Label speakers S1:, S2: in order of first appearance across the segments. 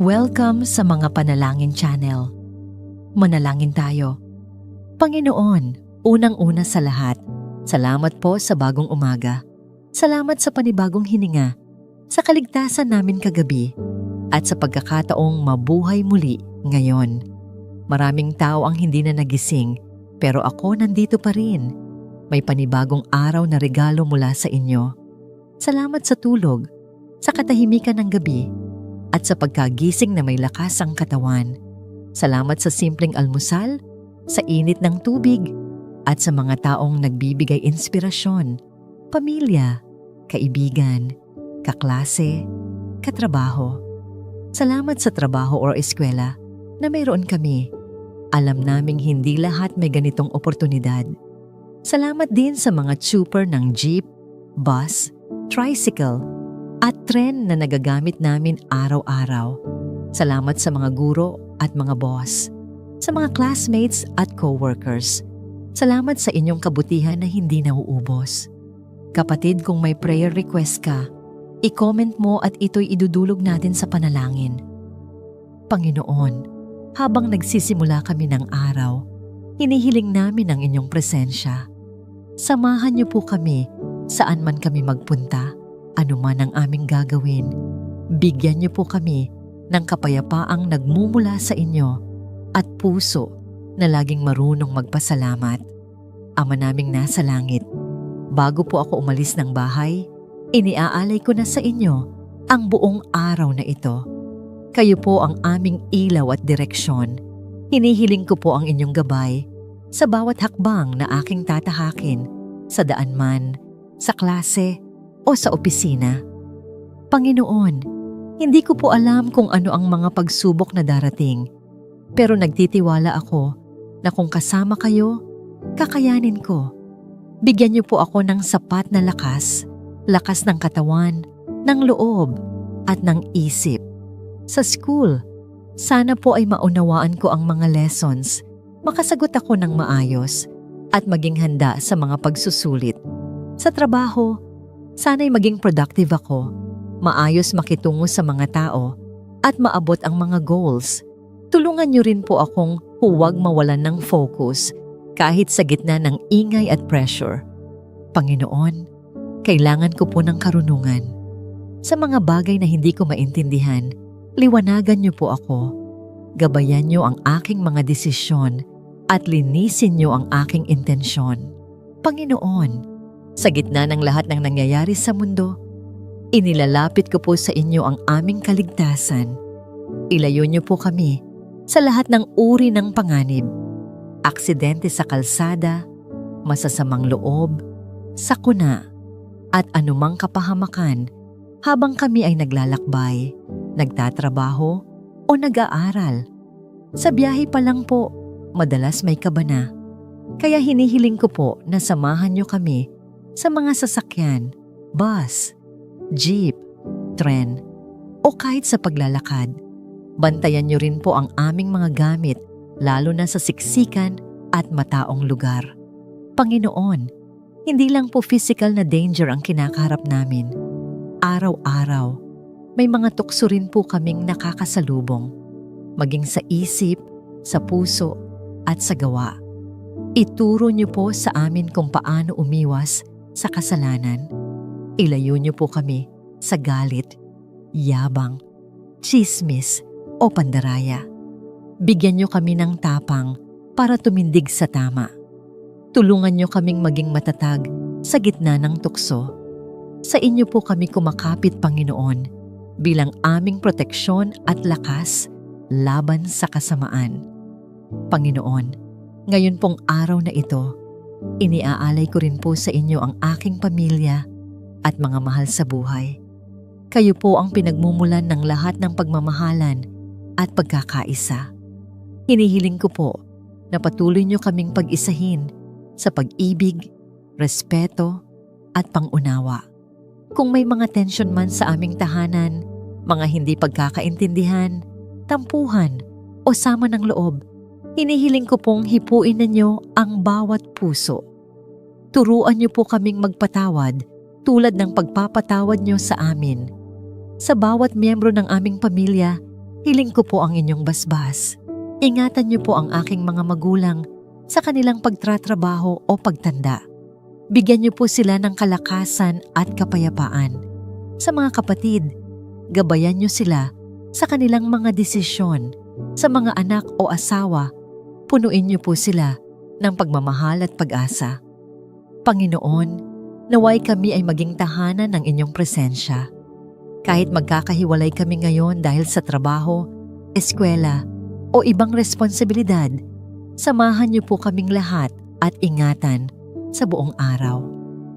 S1: Welcome sa mga panalangin channel. Manalangin tayo. Panginoon, unang-una sa lahat, salamat po sa bagong umaga. Salamat sa panibagong hininga, sa kaligtasan namin kagabi, at sa pagkakataong mabuhay muli ngayon. Maraming tao ang hindi na nagising, pero ako nandito pa rin. May panibagong araw na regalo mula sa inyo. Salamat sa tulog, sa katahimikan ng gabi, at sa pagkagising na may lakas ang katawan. Salamat sa simpleng almusal, sa init ng tubig, at sa mga taong nagbibigay inspirasyon, pamilya, kaibigan, kaklase, katrabaho. Salamat sa trabaho o eskwela na mayroon kami. Alam naming hindi lahat may ganitong oportunidad. Salamat din sa mga trooper ng jeep, bus, tricycle, at tren na nagagamit namin araw-araw. Salamat sa mga guro at mga boss, sa mga classmates at co-workers. Salamat sa inyong kabutihan na hindi nauubos. Kapatid, kung may prayer request ka, i-comment mo at ito'y idudulog natin sa panalangin. Panginoon, habang nagsisimula kami ng araw, hinihiling namin ang inyong presensya. Samahan niyo po kami saan man kami magpunta, anuman ang aming gagawin. Bigyan niyo po kami ng kapayapaang nagmumula sa inyo at puso na laging marunong magpasalamat. Ama naming nasa langit, bago po ako umalis ng bahay, iniaalay ko na sa inyo ang buong araw na ito. Kayo po ang aming ilaw at direksyon. Hinihiling ko po ang inyong gabay sa bawat hakbang na aking tatahakin, sa daan man, sa klase, o sa opisina. Panginoon, hindi ko po alam kung ano ang mga pagsubok na darating, pero nagtitiwala ako na kung kasama kayo, kakayanin ko. Bigyan niyo po ako ng sapat na lakas, lakas ng katawan, ng loob, at ng isip sa school. Sana po ay maunawaan ko ang mga lessons, makasagot ako ng maayos, at maging handa sa mga pagsusulit. Sa trabaho, sana'y maging productive ako, maayos makitungo sa mga tao, at maabot ang mga goals. Tulungan niyo rin po akong huwag mawalan ng focus kahit sa gitna ng ingay at pressure. Panginoon, kailangan ko po ng karunungan. Sa mga bagay na hindi ko maintindihan, Liwanagan niyo po ako. Gabayan niyo ang aking mga desisyon at linisin niyo ang aking intensyon. Panginoon, sa gitna ng lahat ng nangyayari sa mundo, inilalapit ko po sa inyo ang aming kaligtasan. Ilayo niyo po kami sa lahat ng uri ng panganib, aksidente sa kalsada, masasamang loob, sakuna, at anumang kapahamakan habang kami ay naglalakbay nagtatrabaho o nag-aaral. Sa biyahe pa lang po, madalas may kabana. Kaya hinihiling ko po na samahan niyo kami sa mga sasakyan, bus, jeep, tren, o kahit sa paglalakad. Bantayan niyo rin po ang aming mga gamit lalo na sa siksikan at mataong lugar. Panginoon, hindi lang po physical na danger ang kinakaharap namin. Araw-araw, may mga tukso rin po kaming nakakasalubong, maging sa isip, sa puso, at sa gawa. Ituro niyo po sa amin kung paano umiwas sa kasalanan. Ilayo niyo po kami sa galit, yabang, chismis o pandaraya. Bigyan niyo kami ng tapang para tumindig sa tama. Tulungan niyo kaming maging matatag sa gitna ng tukso. Sa inyo po kami kumakapit, Panginoon bilang aming proteksyon at lakas laban sa kasamaan. Panginoon, ngayon pong araw na ito, iniaalay ko rin po sa inyo ang aking pamilya at mga mahal sa buhay. Kayo po ang pinagmumulan ng lahat ng pagmamahalan at pagkakaisa. Hinihiling ko po na patuloy niyo kaming pag-isahin sa pag-ibig, respeto, at pangunawa. Kung may mga tension man sa aming tahanan, mga hindi pagkakaintindihan, tampuhan o sama ng loob, hinihiling ko pong hipuin ninyo ang bawat puso. Turuan niyo po kaming magpatawad tulad ng pagpapatawad niyo sa amin. Sa bawat miyembro ng aming pamilya, hiling ko po ang inyong basbas. Ingatan niyo po ang aking mga magulang sa kanilang pagtratrabaho o pagtanda. Bigyan niyo po sila ng kalakasan at kapayapaan. Sa mga kapatid, gabayan niyo sila sa kanilang mga desisyon. Sa mga anak o asawa, punuin niyo po sila ng pagmamahal at pag-asa. Panginoon, naway kami ay maging tahanan ng inyong presensya. Kahit magkakahiwalay kami ngayon dahil sa trabaho, eskwela, o ibang responsibilidad, samahan niyo po kaming lahat at ingatan sa buong araw.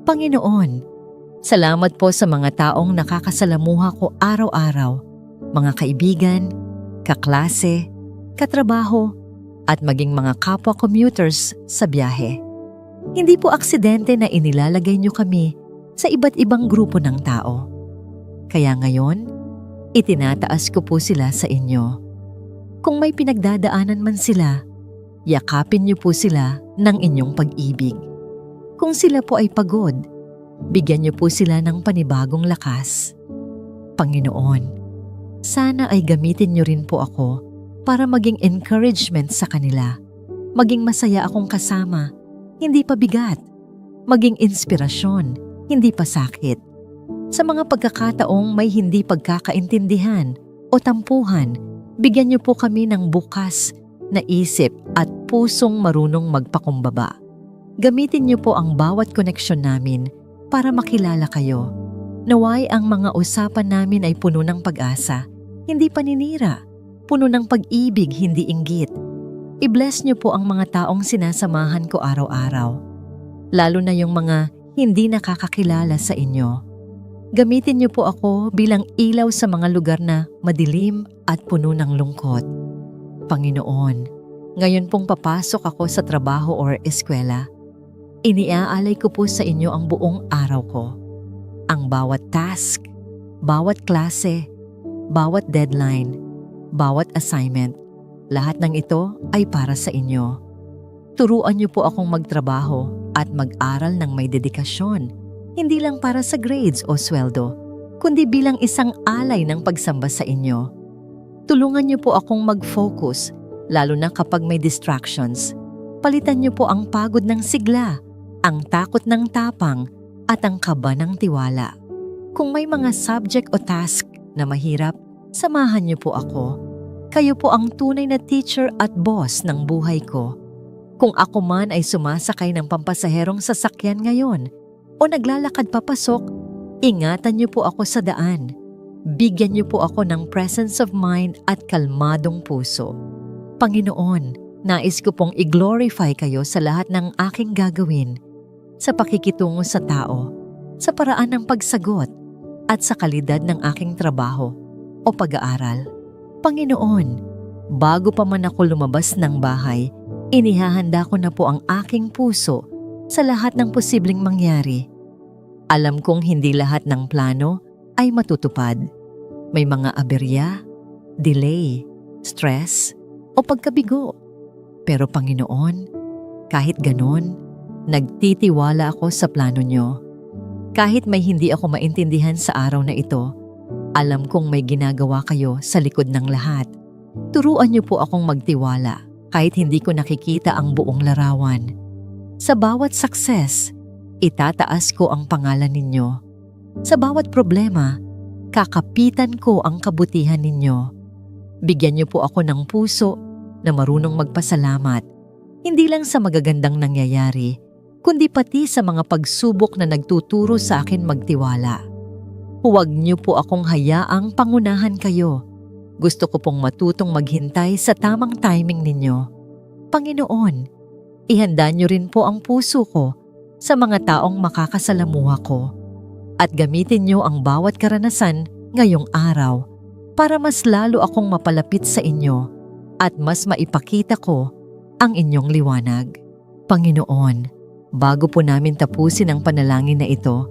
S1: Panginoon, salamat po sa mga taong nakakasalamuha ko araw-araw, mga kaibigan, kaklase, katrabaho, at maging mga kapwa commuters sa biyahe. Hindi po aksidente na inilalagay niyo kami sa iba't ibang grupo ng tao. Kaya ngayon, itinataas ko po sila sa inyo. Kung may pinagdadaanan man sila, yakapin niyo po sila ng inyong pag-ibig. Kung sila po ay pagod, bigyan niyo po sila ng panibagong lakas. Panginoon, sana ay gamitin niyo rin po ako para maging encouragement sa kanila. Maging masaya akong kasama, hindi pa bigat. Maging inspirasyon, hindi pa sakit. Sa mga pagkakataong may hindi pagkakaintindihan o tampuhan, bigyan niyo po kami ng bukas na isip at pusong marunong magpakumbaba. Gamitin niyo po ang bawat koneksyon namin para makilala kayo. Naway ang mga usapan namin ay puno ng pag-asa, hindi paninira, puno ng pag-ibig, hindi inggit. I-bless niyo po ang mga taong sinasamahan ko araw-araw, lalo na yung mga hindi nakakakilala sa inyo. Gamitin niyo po ako bilang ilaw sa mga lugar na madilim at puno ng lungkot. Panginoon, ngayon pong papasok ako sa trabaho or eskwela, iniaalay ko po sa inyo ang buong araw ko. Ang bawat task, bawat klase, bawat deadline, bawat assignment, lahat ng ito ay para sa inyo. Turuan niyo po akong magtrabaho at mag-aral ng may dedikasyon, hindi lang para sa grades o sweldo, kundi bilang isang alay ng pagsamba sa inyo. Tulungan niyo po akong mag-focus, lalo na kapag may distractions. Palitan niyo po ang pagod ng sigla, ang takot ng tapang, at ang kaba ng tiwala. Kung may mga subject o task na mahirap, samahan niyo po ako. Kayo po ang tunay na teacher at boss ng buhay ko. Kung ako man ay sumasakay ng pampasaherong sasakyan ngayon o naglalakad papasok, ingatan niyo po ako sa daan. Bigyan niyo po ako ng presence of mind at kalmadong puso. Panginoon, nais ko pong i-glorify kayo sa lahat ng aking gagawin, sa pakikitungo sa tao, sa paraan ng pagsagot, at sa kalidad ng aking trabaho o pag-aaral. Panginoon, bago pa man ako lumabas ng bahay, inihahanda ko na po ang aking puso sa lahat ng posibleng mangyari. Alam kong hindi lahat ng plano ay matutupad. May mga aberya, delay, stress, o pagkabigo. Pero Panginoon, kahit ganon, nagtitiwala ako sa plano niyo. Kahit may hindi ako maintindihan sa araw na ito, alam kong may ginagawa kayo sa likod ng lahat. Turuan niyo po akong magtiwala kahit hindi ko nakikita ang buong larawan. Sa bawat success, itataas ko ang pangalan ninyo. Sa bawat problema, kakapitan ko ang kabutihan ninyo. Bigyan niyo po ako ng puso na marunong magpasalamat, hindi lang sa magagandang nangyayari, kundi pati sa mga pagsubok na nagtuturo sa akin magtiwala. Huwag niyo po akong hayaang pangunahan kayo. Gusto ko pong matutong maghintay sa tamang timing ninyo. Panginoon, ihanda niyo rin po ang puso ko sa mga taong makakasalamuha ko at gamitin niyo ang bawat karanasan ngayong araw para mas lalo akong mapalapit sa inyo at mas maipakita ko ang inyong liwanag. Panginoon, bago po namin tapusin ang panalangin na ito,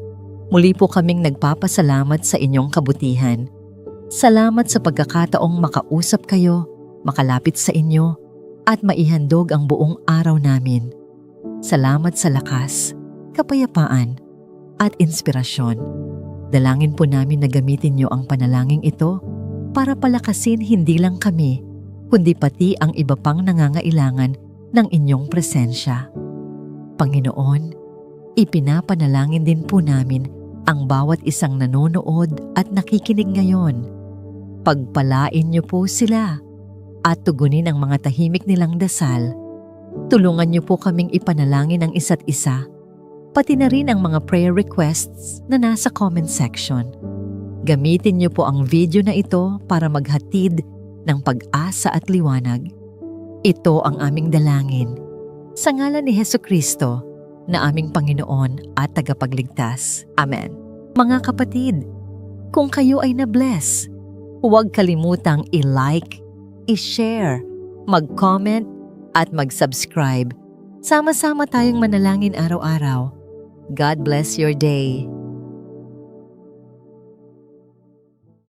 S1: muli po kaming nagpapasalamat sa inyong kabutihan. Salamat sa pagkakataong makausap kayo, makalapit sa inyo, at maihandog ang buong araw namin. Salamat sa lakas, kapayapaan, at inspirasyon. Dalangin po namin na gamitin niyo ang panalangin ito para palakasin hindi lang kami, kundi pati ang iba pang nangangailangan ng inyong presensya. Panginoon, ipinapanalangin din po namin ang bawat isang nanonood at nakikinig ngayon. Pagpalain niyo po sila at tugunin ang mga tahimik nilang dasal. Tulungan niyo po kaming ipanalangin ang isa't isa, pati na rin ang mga prayer requests na nasa comment section. Gamitin niyo po ang video na ito para maghatid ng pag-asa at liwanag. Ito ang aming dalangin. Sa ngalan ni Heso Kristo, na aming Panginoon at tagapagligtas. Amen. Mga kapatid, kung kayo ay na-bless, huwag kalimutang i-like, i-share, mag-comment, at mag-subscribe. Sama-sama tayong manalangin araw-araw. God bless your day.